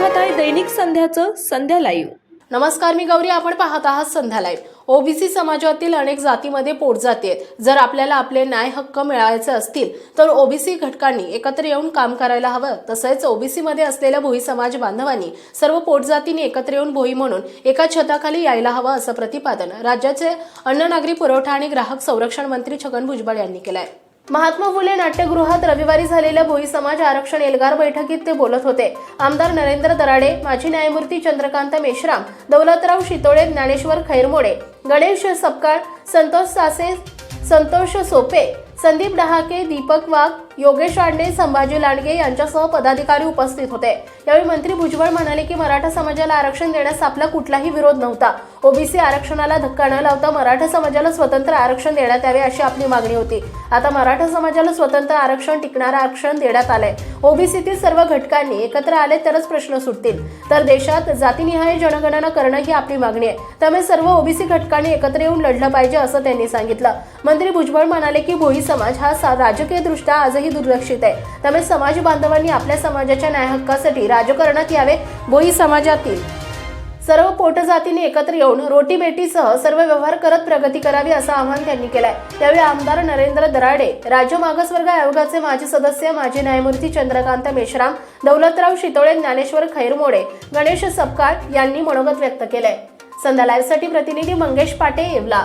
दैनिक संध्याचं संध्या live नमस्कार मी गौरी. आपण पाहत आहात संध्या लाईव्ह ओबीसी समाजातील अनेक जातीमध्ये पोटजाती आहेत जर आपल्याला आपले न्याय हक्क मिळायचे असतील तर ओबीसी घटकांनी एकत्र येऊन काम करायला हवं. तसेच ओबीसीमध्ये असलेल्या भोई समाज बांधवांनी सर्व पोटजातींनी एकत्र येऊन भोई म्हणून एका छताखाली यायला हवं असं प्रतिपादन राज्याचे अन्न नागरी पुरवठा आणि ग्राहक संरक्षण मंत्री छगन भुजबळ यांनी केलं आहे महात्मा फुले नाट्यगृहात रविवारी झालेल्या भोई समाज आरक्षण एल्गार बैठकीत ते बोलत होते. आमदार नरेंद्र दराडे माजी न्यायमूर्ती चंद्रकांत मेश्राम दौलतराव शितोळे ज्ञानेश्वर खैरमोडे गणेश सपकाळ संतोष सासे संतोष सोपे संदीप डहाके दीपक वाघ योगेश आंडे संभाजी लांडगे यांच्यासह पदाधिकारी उपस्थित होते. यावेळी मंत्री भुजबळ म्हणाले की मराठा समाजाला आरक्षण देण्यास आपला कुठलाही विरोध नव्हता. ओबीसी आरक्षणाला धक्का न लावता मराठा समाजाला स्वतंत्र आरक्षण देण्यात यावे अशी आपली मागणी होती. आता मराठा समाजाला स्वतंत्र आरक्षण टिकणारं आरक्षण देण्यात आलंय. ओबीसीतील सर्व घटकांनी एकत्र आले तरच प्रश्न सुटतील. तर देशात जातीनिहाय जनगणना करणं ही आपली मागणी आहे. त्यामुळे सर्व ओबीसी घटकांनी एकत्र येऊन लढलं पाहिजे असं त्यांनी सांगितलं. मंत्री भुजबळ म्हणाले की भोई समाज हा राजकीय दृष्ट्या आजही दुर्लक्षित आहे. त्यामुळे समाज बांधवांनी आपल्या समाजाच्या न्याय हक्कासाठी राजकारणात यावे भोई समाजातील सर्व पोटजातींनी एकत्र येऊन रोटी बेटीसह सर्व व्यवहार करत प्रगती करावी असं आवाहन त्यांनी केलंय. त्यावेळी आमदार नरेंद्र दराडे राज्य मागासवर्ग आयोगाचे माजी सदस्य माजी न्यायमूर्ती चंद्रकांत मेश्राम दौलतराव शितोळे ज्ञानेश्वर खैरमोडे गणेश सपकाळ यांनी मनोगत व्यक्त केलंय. संध्या लाईव्हसाठी प्रतिनिधी मंगेश पाटे येवला.